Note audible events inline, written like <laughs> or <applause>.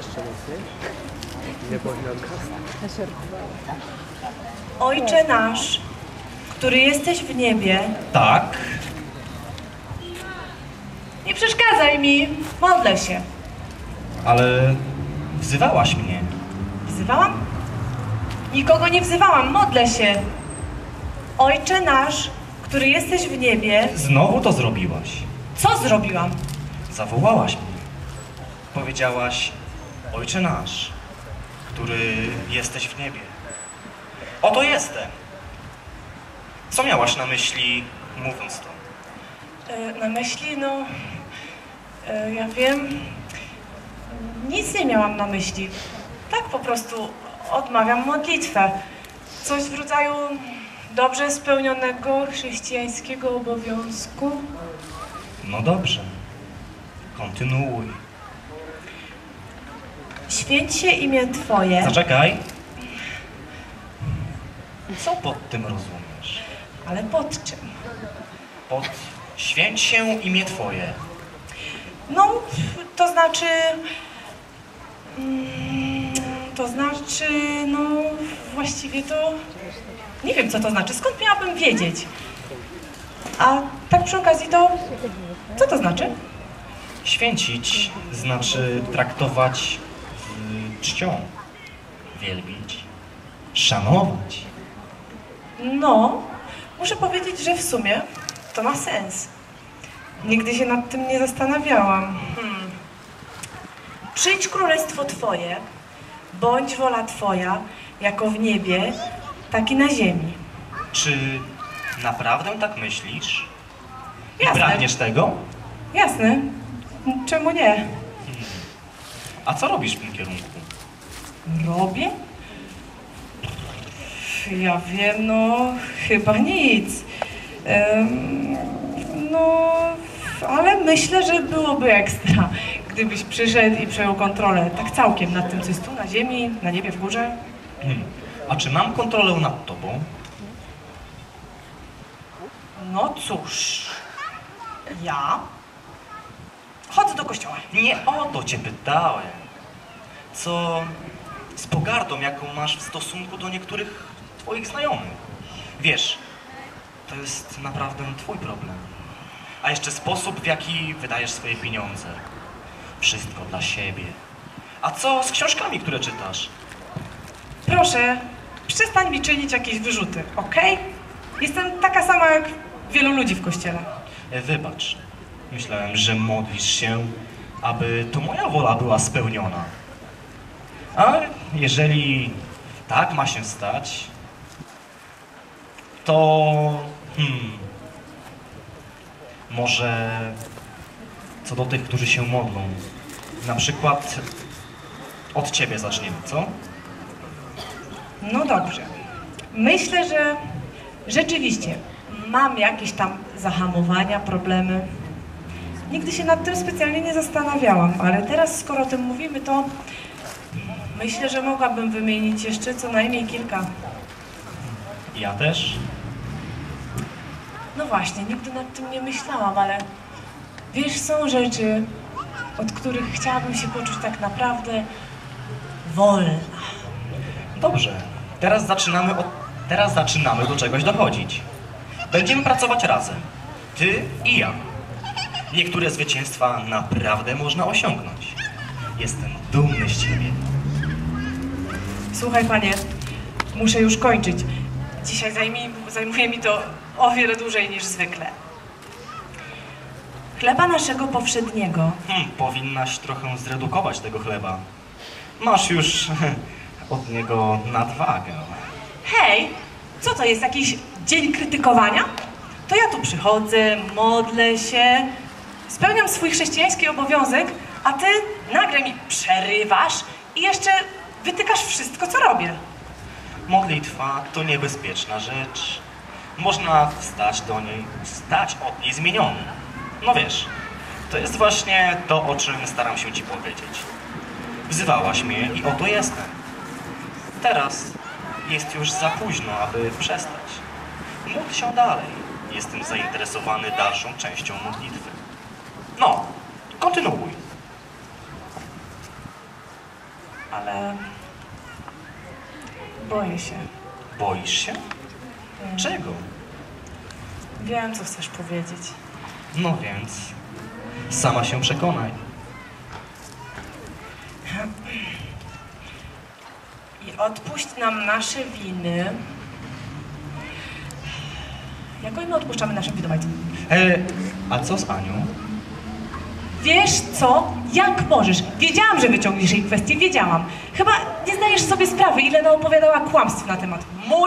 jeszcze mocniej. Nie Ojcze nasz, który jesteś w niebie, Tak, nie przeszkadzaj mi, modlę się. ale wzywałaś mnie. Wzywałam? Nikogo nie wzywałam, modlę się. Ojcze nasz, który jesteś w niebie, Znowu to zrobiłaś. co zrobiłam? Zawołałaś mnie. Powiedziałaś, Ojcze nasz, który jesteś w niebie. Oto jestem. Co miałaś na myśli, mówiąc to? E, Na myśli, no, e, ja wiem, nic nie miałam na myśli. Tak po prostu odmawiam modlitwę. Coś w rodzaju dobrze spełnionego chrześcijańskiego obowiązku. No dobrze. Kontynuuj. Święć się imię Twoje, Zaczekaj. Co pod tym rozumiesz? ale pod czym? Pod święć się imię Twoje. No, to znaczy. mm, To znaczy, no, właściwie to. Nie wiem, co to znaczy. Skąd miałabym wiedzieć? A tak przy okazji to. Co to znaczy? Święcić znaczy traktować czcią, wielbić, szanować. No, muszę powiedzieć, że w sumie to ma sens. Nigdy się nad tym nie zastanawiałam. Hmm. Przyjdź królestwo Twoje, bądź wola Twoja, jako w niebie, tak i na ziemi. Czy naprawdę tak myślisz? I Jasne. pragniesz tego? Jasne. Czemu nie? A co robisz w tym kierunku? Robię? Ja wiem, no chyba nic. No, ale myślę, że byłoby ekstra, gdybyś przyszedł i przejął kontrolę tak całkiem nad tym, co jest tu na ziemi, na niebie, w górze. Hmm. A czy mam kontrolę nad tobą? No cóż, ja chodzę do kościoła. Nie o to cię pytałem. Co z pogardą, jaką masz w stosunku do niektórych twoich znajomych? Wiesz, to jest naprawdę twój problem. A jeszcze sposób, w jaki wydajesz swoje pieniądze. Wszystko dla siebie. A co z książkami, które czytasz? Proszę, przestań mi czynić jakieś wyrzuty, okej? Jestem taka sama jak wielu ludzi w kościele. E, Wybacz. Myślałem, że modlisz się, aby to moja wola była spełniona. A jeżeli tak ma się stać, to hmm, może co do tych, którzy się modlą, na przykład od ciebie zaczniemy, co? No dobrze. Myślę, że rzeczywiście mam jakieś tam zahamowania, problemy. Nigdy się nad tym specjalnie nie zastanawiałam, ale teraz skoro o tym mówimy, to myślę, że mogłabym wymienić jeszcze co najmniej kilka. Ja też. No właśnie, nigdy nad tym nie myślałam, ale wiesz, są rzeczy, od których chciałabym się poczuć tak naprawdę wolna. Dobrze, teraz zaczynamy od... Teraz zaczynamy do czegoś dochodzić. Będziemy pracować razem. Ty i ja. Niektóre zwycięstwa naprawdę można osiągnąć. Jestem dumny z ciebie. Słuchaj, panie, muszę już kończyć. Dzisiaj zajmie, zajmuje mi to o wiele dłużej niż zwykle. Chleba naszego powszedniego. Hmm, powinnaś trochę zredukować tego chleba. Masz już <laughs> od niego nadwagę. Hej, co to jest, jakiś dzień krytykowania? To ja tu przychodzę, modlę się, spełniam swój chrześcijański obowiązek, a ty nagle mi przerywasz i jeszcze wytykasz wszystko, co robię. Modlitwa to niebezpieczna rzecz. Można wstać do niej, stać od niej zmieniony. No wiesz, to jest właśnie to, o czym staram się ci powiedzieć. Wzywałaś mnie i oto jestem. Teraz jest już za późno, aby przestać. Módl się dalej. Jestem zainteresowany dalszą częścią modlitwy. No, kontynuuj. E, boję się. Boisz się? Czego? Wiem, co chcesz powiedzieć. No więc, sama się przekonaj. I odpuść nam nasze winy. Jakoś my odpuszczamy naszym winowajcom? E, a co z Anią? Wiesz co? Jak możesz? Wiedziałam, że wyciągniesz jej kwestię, wiedziałam. Chyba nie zdajesz sobie sprawy, ile naopowiadała kłamstw na temat mój